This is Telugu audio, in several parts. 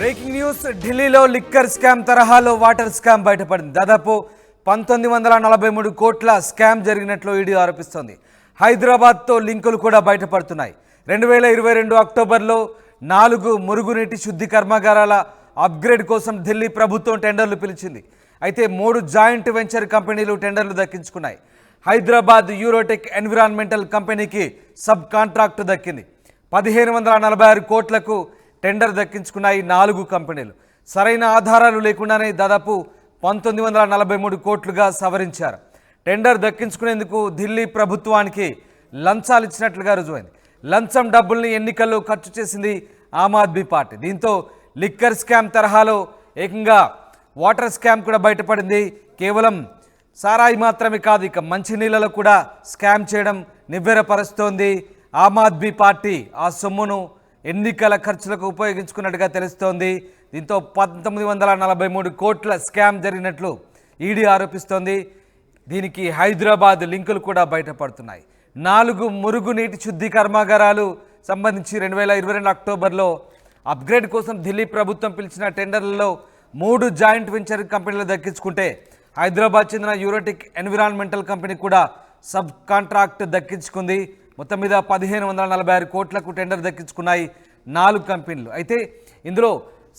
బ్రేకింగ్ న్యూస్ ఢిల్లీలో లిక్కర్ స్కామ్ తరహాలో వాటర్ స్కామ్ బయటపడింది. దాదాపు పంతొమ్మిది వందల నలభై మూడు కోట్ల స్కామ్ జరిగినట్లు ఈడీ ఆరోపిస్తోంది. హైదరాబాద్తో లింకులు కూడా బయటపడుతున్నాయి. రెండు వేల ఇరవై రెండు అక్టోబర్లో నాలుగు మురుగునీటి శుద్ధి కర్మాగారాల అప్గ్రేడ్ కోసం ఢిల్లీ ప్రభుత్వం టెండర్లు పిలిచింది. అయితే మూడు జాయింట్ వెంచర్ కంపెనీలు టెండర్లు దక్కించుకున్నాయి. హైదరాబాద్ యూరోటెక్ ఎన్విరాన్మెంటల్ కంపెనీకి సబ్ కాంట్రాక్టు దక్కింది. పదిహేను వందల నలభై ఆరు కోట్లకు టెండర్ దక్కించుకున్నాయి నాలుగు కంపెనీలు సరైన ఆధారాలు లేకుండానే దాదాపు పంతొమ్మిది వందల నలభై మూడు కోట్లుగా సవరించారు. టెండర్ దక్కించుకునేందుకు ఢిల్లీ ప్రభుత్వానికి లంచాలు ఇచ్చినట్లుగా రుజువైంది. లంచం డబ్బుల్ని ఎన్నికల్లో ఖర్చు చేసింది ఆమ్ ఆద్మీ పార్టీ. దీంతో లిక్కర్ స్కామ్ తరహాలో ఏకంగా వాటర్ స్కామ్ కూడా బయటపడింది. కేవలం సారాయి మాత్రమే కాదు ఇక మంచినీళ్ళలో కూడా స్కామ్ చేయడం నివ్వెరపరుస్తోంది. ఆమ్ ఆద్మీ పార్టీ ఆ సొమ్మును ఎన్నికల ఖర్చులకు ఉపయోగించుకున్నట్టుగా తెలుస్తోంది. దీంతో పంతొమ్మిది వందల నలభై మూడు కోట్ల స్కామ్ జరిగినట్లు ఈడీ ఆరోపిస్తోంది. దీనికి హైదరాబాద్ లింకులు కూడా బయటపడుతున్నాయి. నాలుగు మురుగునీటి శుద్ధి కర్మాగారాలు సంబంధించి రెండు వేల ఇరవై రెండు అక్టోబర్లో అప్గ్రేడ్ కోసం ఢిల్లీ ప్రభుత్వం పిలిచిన టెండర్లలో మూడు జాయింట్ వెంచర్ కంపెనీలు దక్కించుకుంటే హైదరాబాద్ చెందిన యూరోటిక్ ఎన్విరాన్మెంటల్ కంపెనీ కూడా సబ్ కాంట్రాక్ట్ దక్కించుకుంది. మొత్తం మీద పదిహేను వందల నలభై ఆరు కోట్లకు టెండర్ దక్కించుకున్నాయి నాలుగు కంపెనీలు. అయితే ఇందులో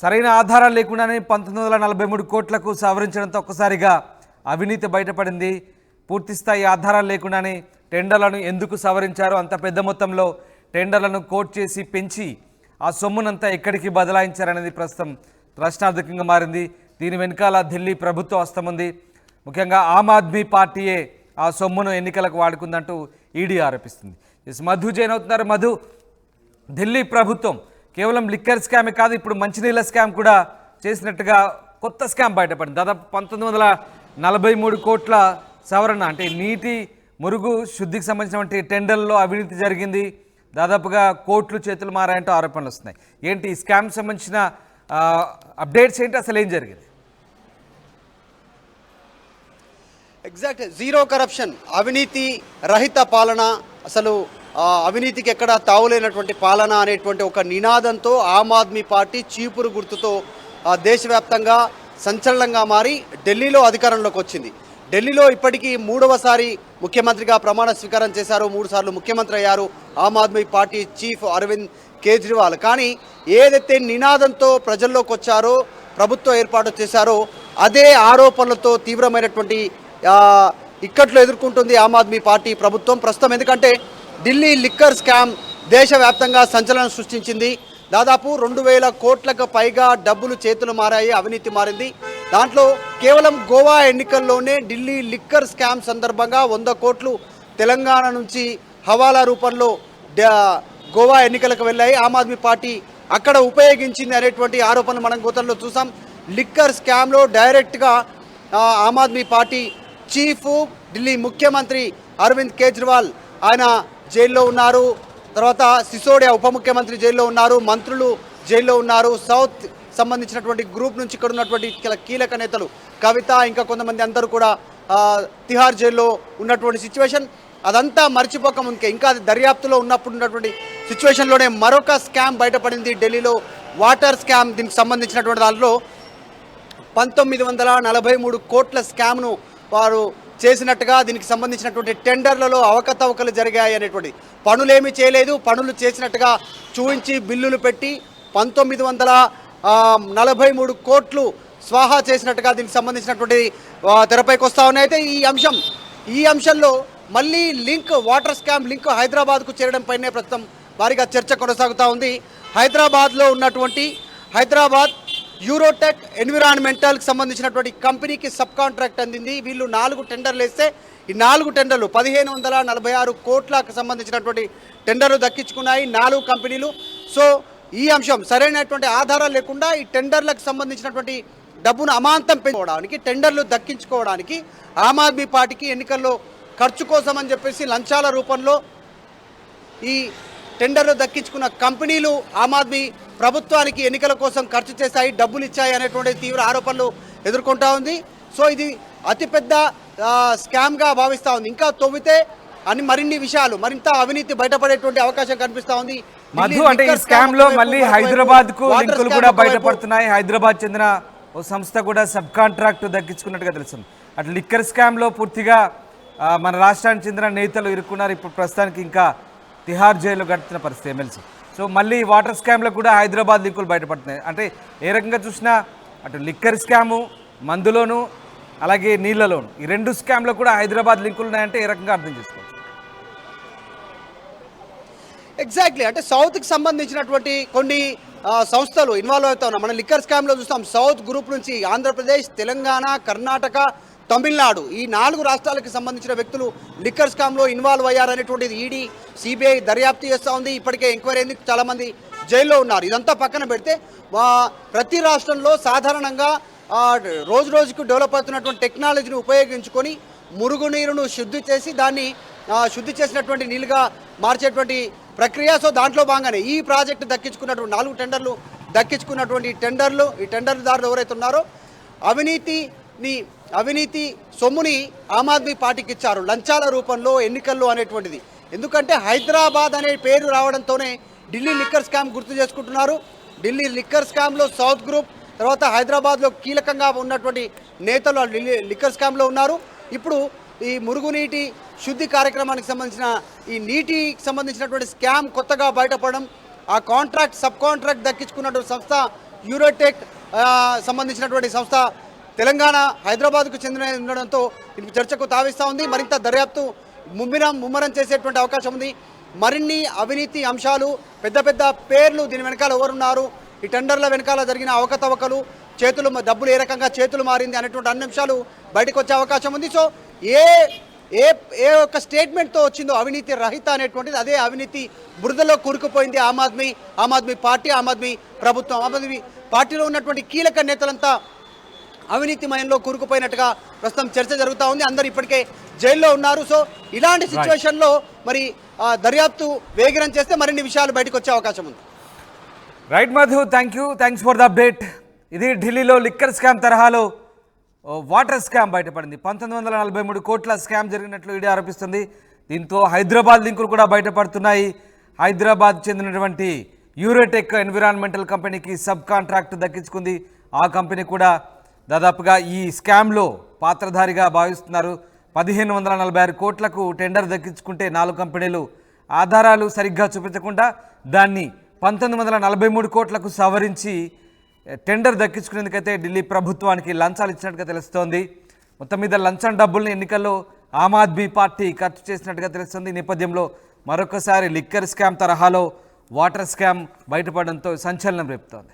సరైన ఆధారాలు లేకుండానే పంతొమ్మిది వందల నలభై మూడు కోట్లకు సవరించడంతో ఒక్కసారిగా అవినీతి బయటపడింది. పూర్తిస్థాయి ఆధారాలు లేకుండానే టెండర్లను ఎందుకు సవరించారో? అంత పెద్ద మొత్తంలో టెండర్లను కోట్ చేసి పెంచి ఆ సొమ్మునంతా ఎక్కడికి బదలాయించారనేది ప్రస్తుతం ప్రశ్నార్థకంగా మారింది. దీని వెనకాల ఢిల్లీ ప్రభుత్వ హస్తం ఉంది. ముఖ్యంగా ఆమ్ ఆద్మీ పార్టీయే ఆ సొమ్మును ఎన్నికలకు వాడుకుందంటూ ఈడీ ఆరోపిస్తుంది. ఎస్ మధు జైన్ అవుతున్నారు. మధు ఢిల్లీ ప్రభుత్వం. కేవలం లిక్కర్ స్కామే కాదు ఇప్పుడు మంచినీళ్ళ స్కామ్ కూడా చేసినట్టుగా కొత్త స్కామ్ బయటపడింది. దాదాపు పంతొమ్మిది వందల నలభై మూడు కోట్ల సవరణ అంటే నీటి మురుగు శుద్ధికి సంబంధించినటువంటి టెండర్లో అవినీతి జరిగింది. దాదాపుగా కోట్లు చేతులు మారాయంటూ ఆరోపణలు వస్తున్నాయి. ఏంటి ఈ స్కామ్ సంబంధించిన అప్డేట్స్ ఏంటి? అసలు ఏం జరిగింది? ఎగ్జాక్ట్ జీరో కరప్షన్ అవినీతి రహిత పాలన అసలు అవినీతికి ఎక్కడ తావులేనటువంటి పాలన అనేటువంటి ఒక నినాదంతో ఆమ్ ఆద్మీ పార్టీ చీపురు గుర్తుతో దేశవ్యాప్తంగా సంచలనంగా మారి ఢిల్లీలో అధికారంలోకి వచ్చింది. ఢిల్లీలో ఇప్పటికీ మూడవసారి ముఖ్యమంత్రిగా ప్రమాణ స్వీకారం చేశారు. మూడుసార్లు ముఖ్యమంత్రి అయ్యారు ఆమ్ ఆద్మీ పార్టీ చీఫ్ అరవింద్ కేజ్రీవాల్. కానీ ఏదైతే నినాదంతో ప్రజల్లోకి వచ్చారో ప్రభుత్వం ఏర్పాటు చేశారో అదే ఆరోపణలతో తీవ్రమైనటువంటి ఇక్కట్లు ఎదుర్కొంటుంది ఆమ్ ఆద్మీ పార్టీ ప్రభుత్వం. ప్రస్తుతం ఎందుకంటే ఢిల్లీ లిక్కర్ స్కామ్ దేశవ్యాప్తంగా సంచలనం సృష్టించింది. దాదాపు రెండు వేల కోట్లకు పైగా డబ్బులు చేతులు మారాయి అవినీతి మారింది. దాంట్లో కేవలం గోవా ఎన్నికల్లోనే ఢిల్లీ లిక్కర్ స్కామ్ సందర్భంగా వంద కోట్లు తెలంగాణ నుంచి హవాలా రూపంలో డ- గోవా ఎన్నికలకు వెళ్ళాయి. ఆమ్ ఆద్మీ పార్టీ అక్కడ ఉపయోగించింది అనేటువంటి ఆరోపణలు మనం గతంలో చూసాం. లిక్కర్ స్కామ్లో డైరెక్ట్గా ఆమ్ ఆద్మీ పార్టీ చీఫ్ ఢిల్లీ ముఖ్యమంత్రి అరవింద్ కేజ్రీవాల్ ఆయన జైల్లో ఉన్నారు. తర్వాత సిసోడియా ఉప ముఖ్యమంత్రి జైల్లో ఉన్నారు. మంత్రులు జైల్లో ఉన్నారు. సౌత్ సంబంధించినటువంటి గ్రూప్ నుంచి ఇక్కడ ఉన్నటువంటి కీలక నేతలు కవిత ఇంకా కొంతమంది అందరూ కూడా తిహార్ జైల్లో ఉన్నటువంటి సిచ్యువేషన్. అదంతా మర్చిపోక ముందుకే ఇంకా అది దర్యాప్తులో ఉన్నప్పుడు ఉన్నటువంటి సిచ్యువేషన్లోనే మరొక స్కామ్ బయటపడింది ఢిల్లీలో. వాటర్ స్కామ్ దీనికి సంబంధించినటువంటి దాంట్లో పంతొమ్మిది వందల నలభై మూడు కోట్ల స్కామ్ను వారు చేసినట్టుగా దీనికి సంబంధించినటువంటి టెండర్లలో అవకతవకలు జరిగాయి అనేటువంటి పనులేమీ చేయలేదు. పనులు చేసినట్టుగా చూపించి బిల్లులు పెట్టి పంతొమ్మిది వందల నలభై మూడు కోట్లు స్వాహా చేసినట్టుగా దీనికి సంబంధించినటువంటి తెరపైకి వస్తా ఉన్నాయి. అయితే ఈ అంశం ఈ అంశంలో మళ్ళీ లింక్ వాటర్ స్కామ్ లింక్ హైదరాబాద్కు చేరడం పైనే ప్రస్తుతం భారీగా చర్చ కొనసాగుతూ ఉంది. హైదరాబాద్లో ఉన్నటువంటి హైదరాబాద్ యూరోటెక్ ఎన్విరాన్మెంటల్కి సంబంధించినటువంటి కంపెనీకి సబ్ కాంట్రాక్ట్ అందింది. వీళ్ళు నాలుగు టెండర్లు వేస్తే ఈ నాలుగు టెండర్లు పదిహేను వందల నలభై ఆరు కోట్లకు సంబంధించినటువంటి టెండర్లు దక్కించుకున్నాయి నాలుగు కంపెనీలు. సో ఈ అంశం సరైనటువంటి ఆధారాలు లేకుండా ఈ టెండర్లకు సంబంధించినటువంటి డబ్బును అమాంతం పెంచుకోవడానికి టెండర్లు దక్కించుకోవడానికి ఆమ్ ఆద్మీ పార్టీకి ఎన్నికల్లో ఖర్చు కోసమని చెప్పేసి లంచాల రూపంలో ఈ టెండర్లు దక్కించుకున్న కంపెనీలు ఆమ్ ఆద్మీ ప్రభుత్వానికి ఎన్నికల కోసం ఖర్చు చేశాయి డబ్బులు ఇచ్చాయి అనేటువంటి తీవ్ర ఆరోపణలు ఎదుర్కొంటా ఉంది. సో ఇది అతిపెద్ద స్కామ్గా భావిస్తూ ఉంది. ఇంకా తవ్వితే అని మరిన్ని విషయాలు మరింత అవినీతి బయటపడేటువంటి అవకాశం కనిపిస్తా ఉంది. మధు అంటే ఈ స్కామ్లో మళ్ళీ హైదరాబాద్కు లింకులు కూడా. బయటపడుతున్నాయి. హైదరాబాద్ చెందిన ఓ సంస్థ కూడా సబ్ కాంట్రాక్ట్ దక్కించుకున్నట్టుగా తెలుస్తుంది. అటు లిక్కర్ స్కామ్లో పూర్తిగా మన రాష్ట్రానికి చెందిన నేతలు ఇరుక్కున్నారు. ఇప్పుడు ప్రస్తుతానికి ఇంకా తిహార్ జైల్లో గడిపిన పరిస్థితి ఎమ్మెల్సీ. సో మళ్ళీ వాటర్ స్కామ్లో కూడా హైదరాబాద్ లింకులు బయటపడుతున్నాయి. అంటే ఏ రకంగా చూసినా అటు లిక్కర్ స్కాము మందులోను అలాగే నీళ్ళలోను ఈ రెండు స్కామ్లో కూడా హైదరాబాద్ లింకులు ఉన్నాయంటే ఏ రకంగా అర్థం చేసుకోవచ్చు? ఎగ్జాక్ట్లీ అంటే సౌత్కి సంబంధించినటువంటి కొన్ని సంస్థలు ఇన్వాల్వ్ అవుతా ఉన్నాం మనం లిక్కర్ స్కామ్లో చూస్తాం. సౌత్ గ్రూప్ నుంచి ఆంధ్రప్రదేశ్ తెలంగాణ కర్ణాటక తమిళనాడు. ఈ నాలుగు రాష్ట్రాలకు సంబంధించిన వ్యక్తులు లిక్కర్ స్కామ్లో ఇన్వాల్వ్ అయ్యారనేటువంటిది ఈడీ సిబిఐ దర్యాప్తు చేస్తూ ఉంది. ఇప్పటికే ఎంక్వైరీ అయింది. చాలామంది జైల్లో ఉన్నారు. ఇదంతా పక్కన పెడితే ప్రతి రాష్ట్రంలో సాధారణంగా రోజు రోజుకు డెవలప్ అవుతున్నటువంటి టెక్నాలజీని ఉపయోగించుకొని మురుగునీరును శుద్ధి చేసి దాన్ని శుద్ధి చేసినటువంటి నీళ్ళుగా మార్చేటువంటి ప్రక్రియ. సో దాంట్లో భాగంగానే ఈ ప్రాజెక్టు దక్కించుకున్నటువంటి నాలుగు టెండర్లు దక్కించుకున్నటువంటి ఈ టెండర్లు ఈ టెండర్దారులు ఎవరైతే ఉన్నారో ని అవినీతి సొమ్ముని ఆమ్ ఆద్మీ పార్టీకి ఇచ్చారు లంచాల రూపంలో ఎన్నికల్లో అనేటువంటిది. ఎందుకంటే హైదరాబాద్ అనే పేరు రావడంతోనే ఢిల్లీ లిక్కర్ స్కామ్ గుర్తు చేసుకుంటున్నారు. ఢిల్లీ లిక్కర్ స్కామ్లో సౌత్ గ్రూప్ తర్వాత హైదరాబాద్లో కీలకంగా ఉన్నటువంటి నేతలు ఢిల్లీ లిక్కర్ స్కామ్లో ఉన్నారు. ఇప్పుడు ఈ మురుగునీటి శుద్ధి కార్యక్రమానికి సంబంధించిన ఈ నీటికి సంబంధించినటువంటి స్కామ్ కొత్తగా బయటపడడం ఆ కాంట్రాక్ట్ సబ్ కాంట్రాక్ట్ దక్కించుకున్నటువంటి సంస్థ యూరోటెక్ సంబంధించినటువంటి సంస్థ తెలంగాణ హైదరాబాద్కు చెందిన ఉండడంతో చర్చకు తావిస్తూ ఉంది. మరింత దర్యాప్తు ముమ్మిరం ముమ్మరం చేసేటువంటి అవకాశం ఉంది. మరిన్ని అవినీతి అంశాలు పెద్ద పెద్ద పేర్లు దీని వెనకాల ఎవరున్నారు? ఈ టెండర్ల వెనకాల జరిగిన అవకతవకలు చేతులు డబ్బులు ఏ రకంగా చేతులు మారింది అనేటువంటి అన్ని అంశాలు బయటకు వచ్చే అవకాశం ఉంది. సో ఏ ఏ ఏ ఒక్క స్టేట్మెంట్తో వచ్చిందో అవినీతి రహిత అనేటువంటిది అదే అవినీతి బురదలో కూరుకుపోయింది ఆమ్ ఆద్మీ ఆమ్ ఆద్మీ పార్టీ ఆమ్ ఆద్మీ ప్రభుత్వం. ఆమ్ ఆద్మీ పార్టీలో ఉన్నటువంటి కీలక నేతలంతా అవినీతిమయంలో కూరుకుపోయినట్టుగా ప్రస్తుతం చర్చ జరుగుతూ ఉంది. అందరు ఇప్పటికే జైల్లో ఉన్నారు. సో ఇలాంటి సిచ్యువేషన్లో మరి దర్యాప్తు వేగిరం చేస్తే మరిన్ని విషయాలు బయటకు వచ్చే అవకాశం ఉంది. Right Madhu thank you thanks for the update ఇది ఢిల్లీలో లిక్కర్ స్కామ్ తరహాలో వాటర్ స్కామ్ బయటపడింది. పంతొమ్మిది వందల నలభై మూడు కోట్ల స్కామ్ జరిగినట్లు ఈడీ ఆరోపిస్తుంది. దీంతో హైదరాబాద్ లింకులు కూడా బయటపడుతున్నాయి. హైదరాబాద్ చెందినటువంటి యూరోటెక్ ఎన్విరాన్మెంటల్ కంపెనీకి సబ్ కాంట్రాక్ట్ దక్కించుకుంది. ఆ కంపెనీ కూడా దాదాపుగా ఈ స్కామ్లో పాత్రధారిగా భావిస్తున్నారు. పదిహేను వందల నలభై ఆరు కోట్లకు టెండర్ దక్కించుకుంటే నాలుగు కంపెనీలు ఆధారాలు సరిగ్గా చూపించకుండా దాన్ని పంతొమ్మిది వందల నలభై మూడు కోట్లకు సవరించి టెండర్ దక్కించుకునేందుకైతే ఢిల్లీ ప్రభుత్వానికి లంచాలు ఇచ్చినట్టుగా తెలుస్తోంది. మొత్తం మీద లంచం డబ్బుల్ని ఎన్నికల్లో ఆమ్ ఆద్మీ పార్టీ ఖర్చు చేసినట్టుగా తెలుస్తుంది. నేపథ్యంలో మరొకసారి లిక్కర్ స్కామ్ తరహాలో వాటర్ స్కామ్ బయటపడడంతో సంచలనం రేపుతోంది.